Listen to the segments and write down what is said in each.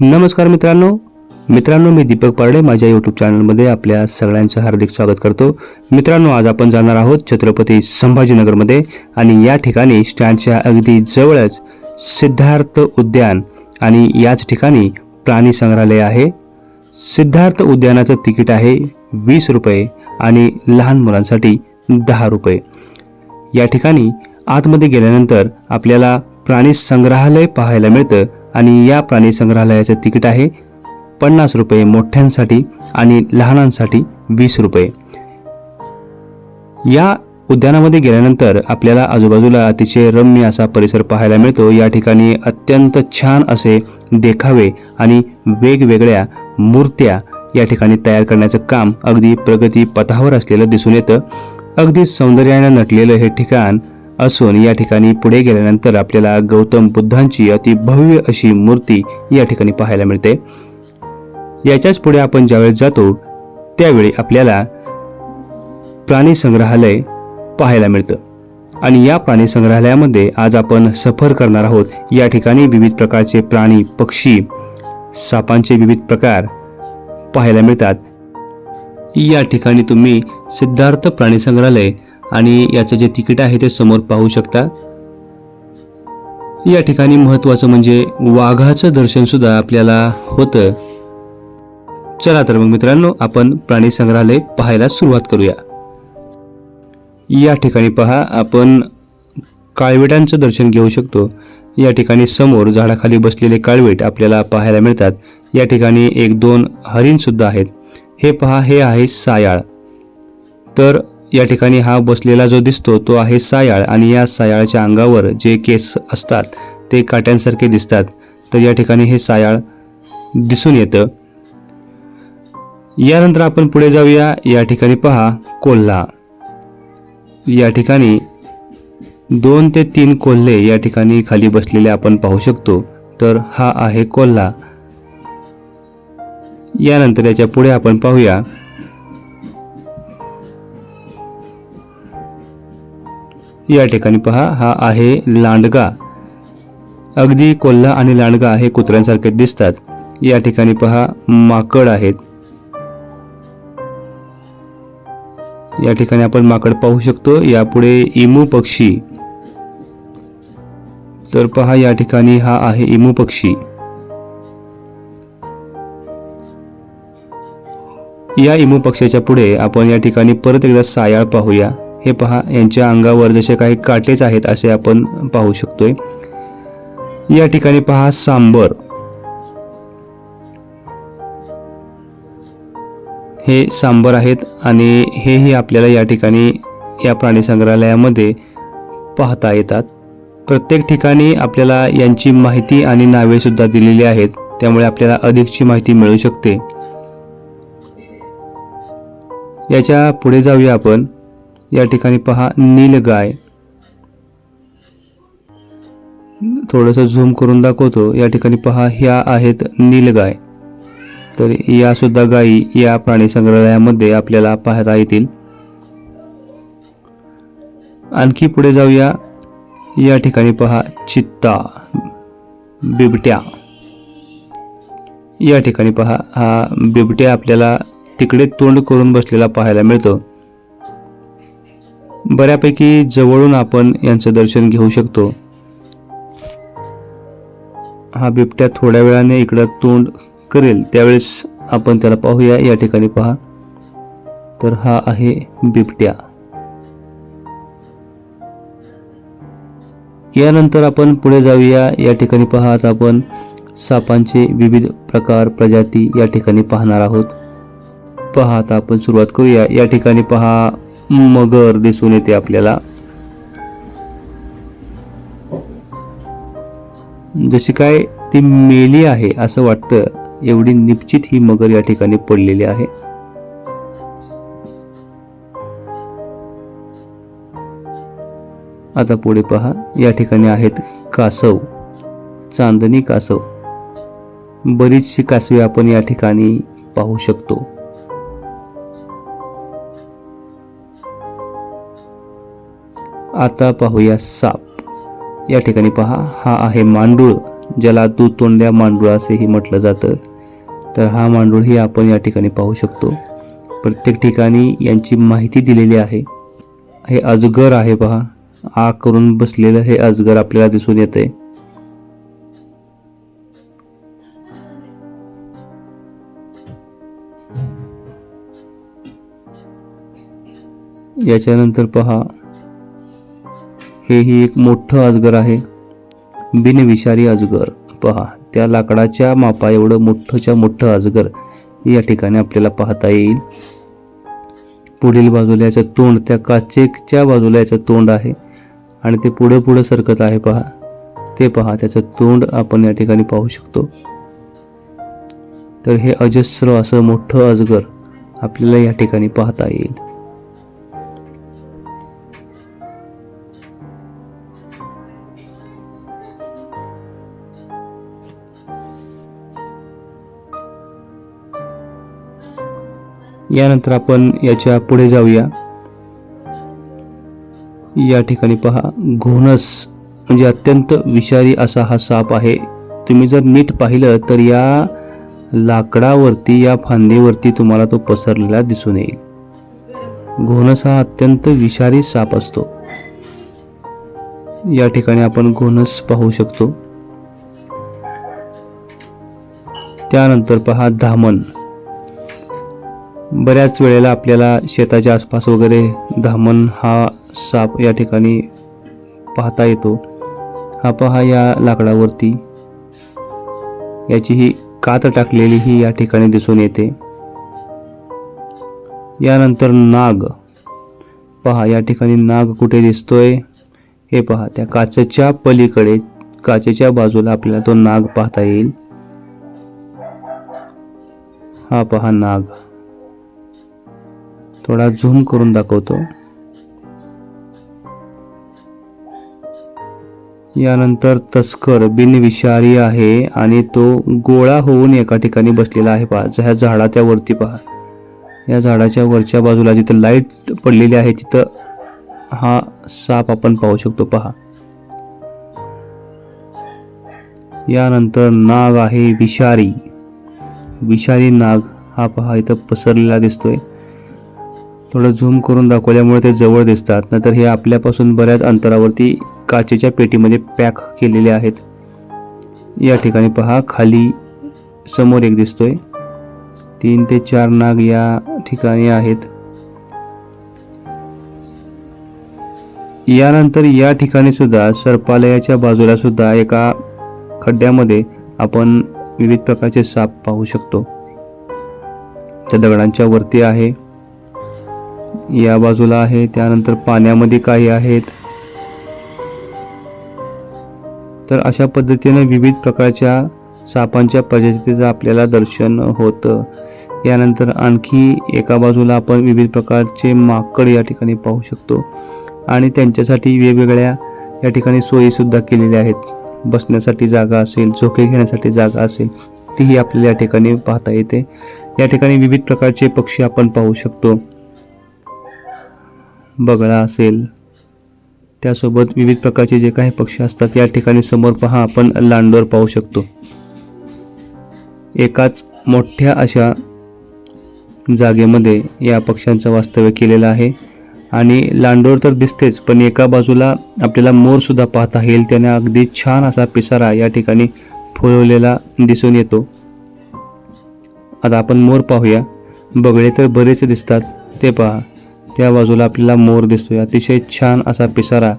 नमस्कार मित्रांनो. मित्रांनो मी दीपक पारडे माझ्या यूट्यूब चॅनलमध्ये आपल्या सगळ्यांचं हार्दिक स्वागत करतो. मित्रांनो आज आपण जाणार आहोत छत्रपती संभाजीनगरमध्ये आणि या ठिकाणी स्टँडच्या अगदी जवळच सिद्धार्थ उद्यान आणि याच ठिकाणी प्राणी संग्रहालय आहे. सिद्धार्थ उद्यानाचं तिकीट आहे वीस रुपये आणि लहान मुलांसाठी दहा रुपये. या ठिकाणी आतमध्ये गेल्यानंतर आपल्याला प्राणी संग्रहालय पाहायला मिळतं आणि या प्राणी संग्रहालयाचं तिकीट आहे पन्नास रुपये मोठ्यांसाठी आणि लहानांसाठी वीस रुपये. या उद्यानामध्ये गेल्यानंतर आपल्याला आजूबाजूला अतिशय रम्य असा परिसर पाहायला मिळतो. या ठिकाणी अत्यंत छान असे देखावे आणि वेगवेगळ्या मूर्त्या या ठिकाणी तयार करण्याचं काम अगदी प्रगती पथावर असलेलं दिसून येतं. अगदी सौंदर्याने नटलेलं हे ठिकाण असून या ठिकाणी पुढे गेल्यानंतर आपल्याला गौतम बुद्धांची अति भव्य अशी मूर्ती या ठिकाणी पाहायला मिळते. याच्याच पुढे आपण ज्यावेळेस जातो त्यावेळी आपल्याला प्राणी संग्रहालय पाहायला मिळतं. आणि या प्राणी संग्रहालयामध्ये आज आपण सफर करणार आहोत. या ठिकाणी विविध प्रकारचे प्राणी पक्षी सापांचे विविध प्रकार पाहायला मिळतात. या ठिकाणी तुम्ही सिद्धार्थ प्राणी संग्रहालय आणि याचं जे तिकीट आहे ते समोर पाहू शकता. या ठिकाणी महत्वाचं म्हणजे वाघाचं दर्शन सुद्धा आपल्याला होतं. चला तर मग मित्रांनो आपण प्राणी संग्रहालय पाहायला सुरुवात करूया. या ठिकाणी पहा आपण काळवेटांचं दर्शन घेऊ शकतो. या ठिकाणी समोर झाडाखाली बसलेले काळवेट आपल्याला पाहायला मिळतात. या ठिकाणी एक दोन हरिण सुद्धा आहेत. हे पहा हे आहे सायाळ. तर या ठिकाणी हा बसलेला जो दिसतो तो आहे सायाळ आणि या सायाळच्या अंगावर जे केस असतात ते काट्यांसारखे दिसतात. तर या ठिकाणी हे सायाळ दिसून येतं. यानंतर आपण पुढे जाऊया. या ठिकाणी पहा कोल्हा. या ठिकाणी दोन ते तीन कोल्हे या ठिकाणी खाली बसलेले आपण पाहू शकतो. तर हा आहे कोल्हा. यानंतर याच्यापुढे आपण पाहूया. या ठिकाणी पहा हा आहे लांडगा. अगदी कोल्हा आणि लांडगा हे कुत्र्यांसारखे दिसतात. या ठिकाणी पहा माकड आहेत. या ठिकाणी आपण माकड पाहू शकतो. यापुढे इमू पक्षी. तर पहा या ठिकाणी हा आहे इमू पक्षी. या इमू पक्षाच्या पुढे आपण या ठिकाणी परत एकदा सायाळ पाहूया. हे पहा यांच्या अंगावर जसे काही काटेच आहेत असे आपण पाहू शकतोय. या ठिकाणी पहा सांबर. हे सांबर आहेत आणि हेही आपल्याला या ठिकाणी या प्राणी संग्रहालयामध्ये पाहता येतात. प्रत्येक ठिकाणी आपल्याला यांची माहिती आणि नावेसुद्धा दिलेली आहेत. त्यामुळे आपल्याला अधिकची माहिती मिळू शकते. याच्यापुढे जाऊया आपण. या ठिकाणी पहा नीलगाय थोडंसं झूम करून दाखवतो. या ठिकाणी पहा ह्या आहेत नीलगाय तर या सुद्धा गायी या प्राणी संग्रहालयामध्ये आपल्याला पाहता येतील. आणखी पुढे जाऊया. या ठिकाणी पहा चित्ता. बिबट्या. या ठिकाणी पहा हा बिबट्या आपल्याला तिकडे तोंड करून बसलेला पाहायला मिळतो. बऱ्यापैकी जवळून आपण यांचं दर्शन घेऊ शकतो. हा बिबट्या थोड्या वेळाने इकडं तोंड करेल त्यावेळेस आपण त्याला पाहूया. या ठिकाणी पहा. तर हा आहे बिबट्या. यानंतर आपण पुढे जाऊया. या ठिकाणी पहा आता आपण सापांचे विविध प्रकार प्रजाती या ठिकाणी पाहणार आहोत. पहा आता आपण सुरुवात करूया. या ठिकाणी पहा मगर दिसून येते आपल्याला. जशी काय ती मेली आहे असं वाटतं एवढी निश्चित ही मगर या ठिकाणी पडलेली आहे. आता पुढे पहा या ठिकाणी आहेत कासव चांदणी कासव. बरीचशी कासवे आपण या ठिकाणी पाहू शकतो. आता पाहूया साप. या ठिकाणी पहा हा आहे मांडूळ ज्याला तोंड्या मांडूळ असेही म्हटलं जातं. तर हा मांडूळही आपण या ठिकाणी पाहू शकतो. प्रत्येक ठिकाणी यांची माहिती दिलेली आहे. हे अजगर आहे पहा. आ करून बसलेलं हे अजगर आपल्याला दिसून येते. याच्यानंतर पहा हेही एक मोठं अजगर आहे. बिनविषारी अजगर. पहा त्या लाकडाच्या मापा एवढं मोठंच्या मोठं अजगर या ठिकाणी आपल्याला पाहता येईल. पुढील बाजूला याचं तोंड त्या काचेच्या बाजूला याचं तोंड आहे. आणि ते पुढं पुढं सरकत आहे पहा. ते पहा त्याचं तोंड आपण या ठिकाणी पाहू शकतो. तर हे अजस्र असं मोठं अजगर आपल्याला या ठिकाणी पाहता येईल. यानंतर आपण याच्यापुढे जाऊया. या ठिकाणी पहा घोणस म्हणजे अत्यंत विषारी असा हा साप आहे. तुम्ही जर नीट पाहिलं तर या लाकडावरती या फांदीवरती तुम्हाला तो पसरलेला दिसून येईल. घोणस हा अत्यंत विषारी साप असतो. या ठिकाणी आपण घोणस पाहू शकतो. त्यानंतर पहा धामण. बऱ्याच वेळेला आपल्याला शेताच्या आसपास वगैरे धामण हा साप या ठिकाणी पाहता येतो. हा पहा या लाकडावरती याची ही कात टाकलेली ही या ठिकाणी दिसून येते. यानंतर नाग. पहा या ठिकाणी नाग कुठे दिसतोय? हे पहा त्या काचेच्या पलीकडे काचेच्या बाजूला आपल्याला तो नाग पाहता येईल. हा पहा नाग. थोडा झूम करून दाखवतो. यानंतर तस्कर बिनविषारी आहे आणि तो गोळा होऊन एका ठिकाणी बसलेला आहे. पहा ह्या झाडाच्या वरती पहा. या झाडाच्या वरच्या बाजूला जिथं लाइट पडलेली आहे तिथं हा साप आपण पाहू शकतो. पहा. यानंतर नाग आहे विषारी. विषारी नाग हा पहा इथं पसरलेला दिसतोय. थोडं झूम करून दाखवल्यामुळे ते जवळ दिसतात. नंतर हे आपल्यापासून बऱ्याच अंतरावरती काचेच्या पेटीमध्ये पॅक केलेले आहेत. या ठिकाणी पहा खाली समोर एक दिसतोय. तीन ते चार नाग या ठिकाणी आहेत. यानंतर या ठिकाणी सुद्धा सर्पालयाच्या बाजूला सुद्धा एका खड्ड्यामध्ये आपण विविध प्रकारचे साप पाहू शकतो. त्या दगडांच्या वरती आहे. या बाजूला आहे त्यानंतर पाण्यामध्ये काही आहेत. तर अशा पद्धतीने विविध प्रकारच्या सापांच्या प्रजातीचं आपल्याला दर्शन होतं. यानंतर आणखी एका बाजूला आपण विविध प्रकारचे माकड या ठिकाणी पाहू शकतो. आणि त्यांच्यासाठी वेगवेगळ्या या ठिकाणी सोयीसुद्धा केलेल्या आहेत. बसण्यासाठी जागा असेल झोके घेण्यासाठी जागा असेल तीही आपल्याला या ठिकाणी पाहता येते. या ठिकाणी विविध प्रकारचे पक्षी आपण पाहू शकतो. बगळा असेल. त्यासोबत विविध प्रकारचे जे काही पक्षी असतात या ठिकाणी समोर पहा आपण लांडोर पाहू शकतो. एकाच मोठ्या अशा जागेमध्ये या पक्ष्यांचं वास्तव्य केलेलं आहे. आणि लांडोर तर दिसतेच पण एका बाजूला आपल्याला मोरसुद्धा पाहता येईल. त्याने अगदी छान असा पिसारा या ठिकाणी फुलवलेला दिसून येतो. आता आपण मोर पाहूया. बगळे तर बरेच दिसतात. ते पहा. त्या बाजूला आपल्याला मोर दिसतोय. अतिशय छान असा पिसारा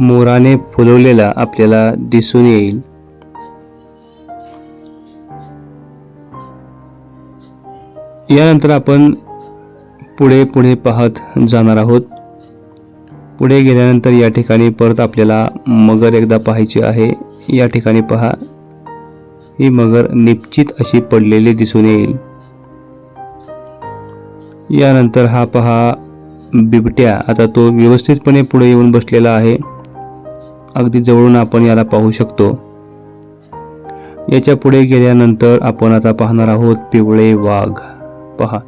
मोराने फुलवलेला आपल्याला दिसून येईल. यानंतर आपण पुढे पुढे पाहत जाणार आहोत. पुढे गेल्यानंतर या ठिकाणी परत आपल्याला मगर एकदा पाहायची आहे. या ठिकाणी पहा. ही मगर निश्चित अशी पडलेली दिसून येईल. यानंतर हा पहा बिबट्या. आता तो व्यवस्थितपणे पुढे येऊन बसलेला आहे. अगदी जवळून आपण याला पाहू शकतो. याच्यापुढे गेल्यानंतर आपण आता पाहणार आहोत पिवळे वाघ. पहा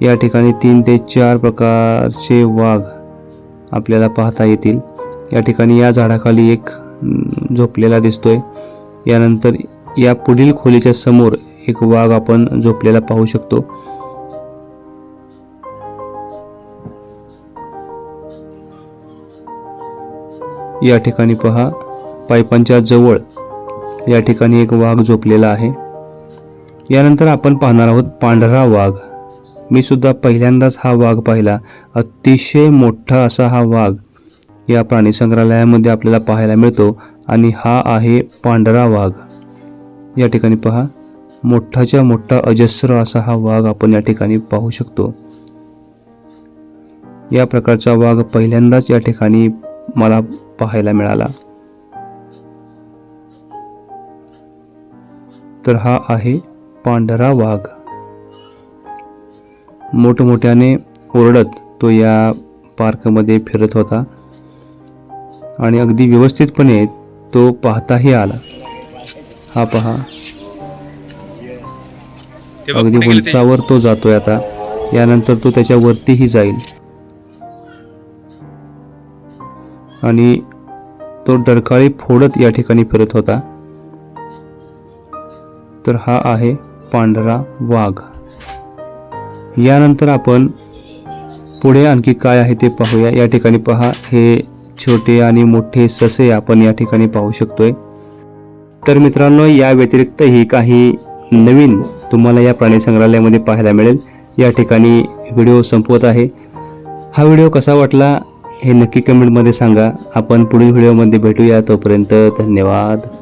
या ठिकाणी तीन ते चार प्रकारचे वाघ आपल्याला पाहता येतील. या ठिकाणी या झाडाखाली एक झोपलेला दिसतोय. यानंतर या पुढील खोलीच्या समोर एक वाघ आपण झोपलेला पाहू शकतो. या ठिकाणी पहा पाईपांच्या जवळ या ठिकाणी एक वाघ झोपलेला आहे. यानंतर आपण पाहणार आहोत पांढरा वाघ. मी सुद्धा पहिल्यांदाच हा वाघ पाहिला. अतिशय मोठा असा हा वाघ या प्राणी संग्रहालयामध्ये आपल्याला पाहायला मिळतो आणि हा आहे पांढरा वाघ. या ठिकाणी पहा मोठाच्या मोठा अजस्र असा हा वाघ आपण या ठिकाणी पाहू शकतो. या प्रकारचा वाघ पहिल्यांदाच या ठिकाणी मला पाहायला मिळाला. तर हा आहे पांढरा वाघ. मोठमोठ्याने ओरडत तो या पार्कमध्ये फिरत होता आणि अगदी व्यवस्थितपणे तो पाहताही आला. हा पहा. अगदी उंचावर तो जातोय आता. यानंतर तो त्याच्या वरतीही जाईल. आणि तो डरकाळी फोडत या ठिकाणी फिरत होता. तर हा आहे पांढरा वाघ. यानंतर आपण पुढे आणखी काय आहे ते पाहूया. या ठिकाणी पहा हे छोटे आणि मोठे ससे आपण या ठिकाणी पाहू शकतोय. तर मित्रांनो या व्यतिरिक्तही काही नवीन तुम्हाला या प्राणी संग्रहालयामध्ये पाहायला मिळेल. या ठिकाणी व्हिडिओ संपवत आहे. हा व्हिडिओ कसा वाटला? हे नक्की कमेंटमध्ये सांगा. आपण पुढील व्हिडिओमध्ये भेटूया. तोपर्यंत धन्यवाद.